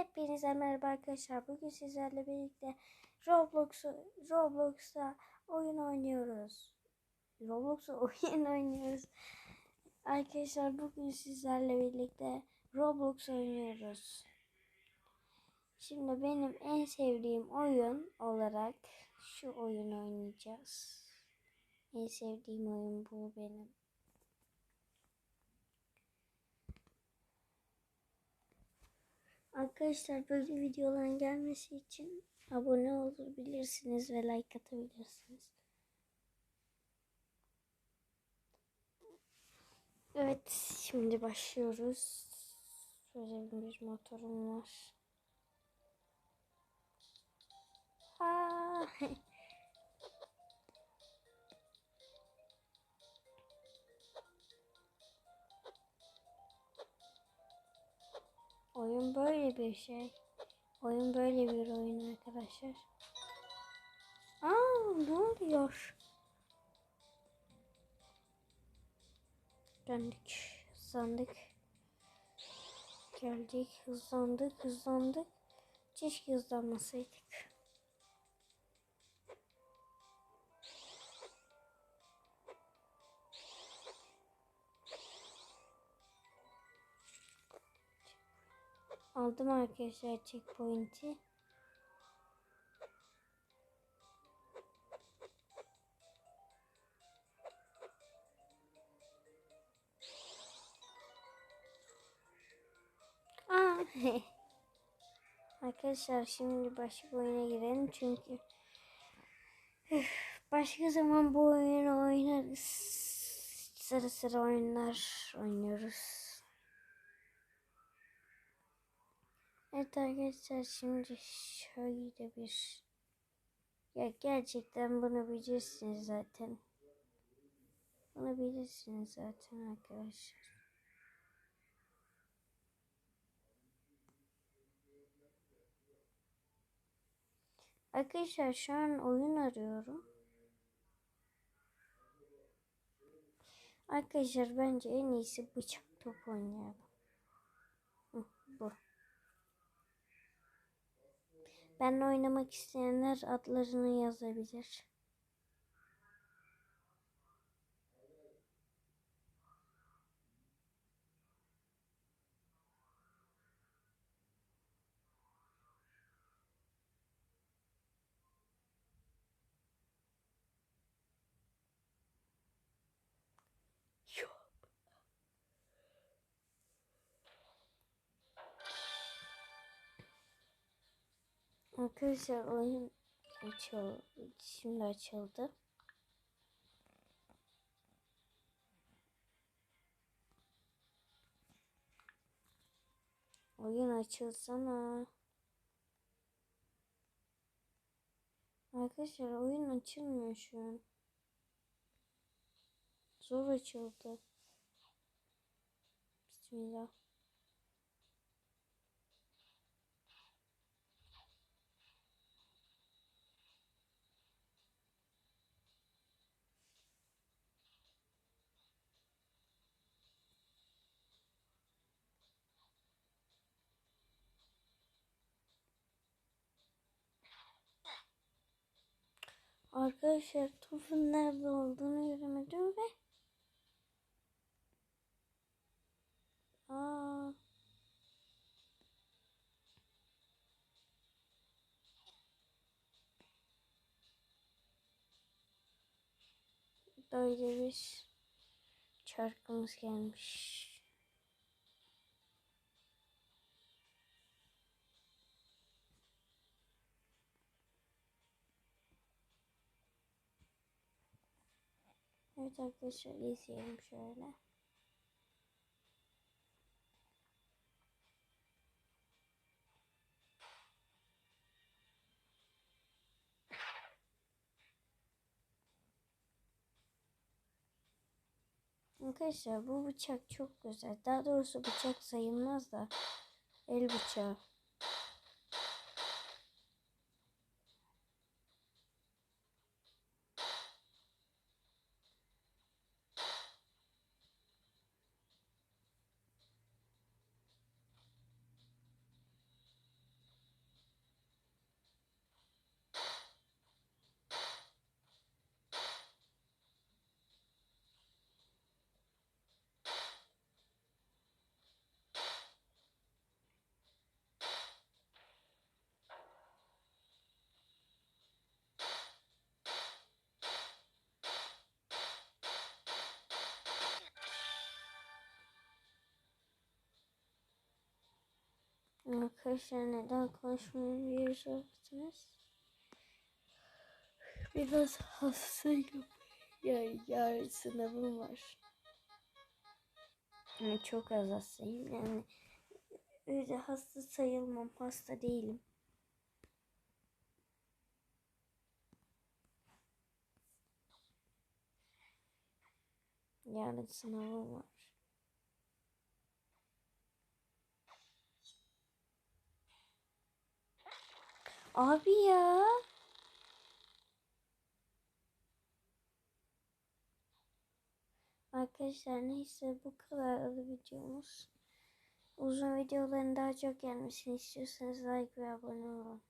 Hepinize merhaba arkadaşlar. Bugün sizlerle birlikte Roblox'ta oyun oynuyoruz. Roblox'ta oyun oynuyoruz. Arkadaşlar bugün sizlerle birlikte Roblox oynuyoruz. Şimdi benim en sevdiğim oyun olarak şu oyun oynayacağız. En sevdiğim oyun bu benim. Arkadaşlar böyle videoların gelmesi için abone olabilirsiniz ve like atabilirsiniz. Evet şimdi başlıyoruz. Böyle bir motorum var. Aa, Oyun böyle bir şey. Oyun böyle bir oyun arkadaşlar. Aa ne oluyor? Döndük, hızlandık. Geldik, hızlandık, hızlandık. Keşke hızlanmasaydık. Aldım arkadaşlar checkpoint'i. Arkadaşlar şimdi başka oyuna girelim çünkü başka zaman bu oyunu oynarız. Sıra sıra oyunlar oynuyoruz. Evet arkadaşlar şimdi şöyle bir ya gerçekten bunu bilirsiniz zaten. Bunu bilirsiniz zaten arkadaşlar. Arkadaşlar şu an oyun arıyorum. Arkadaşlar bence en iyisi bıçak top oynayalım. Hı, bu. Benle oynamak isteyenler adlarını yazabilir. Arkadaşlar oyun açıldı. Şimdi açıldı. Oyun açılsana. Arkadaşlar oyun açılmıyor şu an. Zor açıldı. Bismillah. Arkadaşlar topun nerede olduğunu göremedim ve Aa. Böyle bir çarkımız gelmiş. Evet arkadaşlar izleyelim şöyle. Arkadaşlar bu bıçak çok güzel. Daha doğrusu bıçak sayılmaz da el bıçağı. Arkadaşlar neden konuşmuyorum diye sordunuz. Biraz hastayım. Yani yarın sınavım var. Yani çok az hastayım. Yani öyle hasta sayılmam. Hasta değilim. Yarın sınavım var. Abi ya. Arkadaşlar neyse bu kadar videomuz. Uzun videoların daha çok gelmesini istiyorsanız like ve abone olun.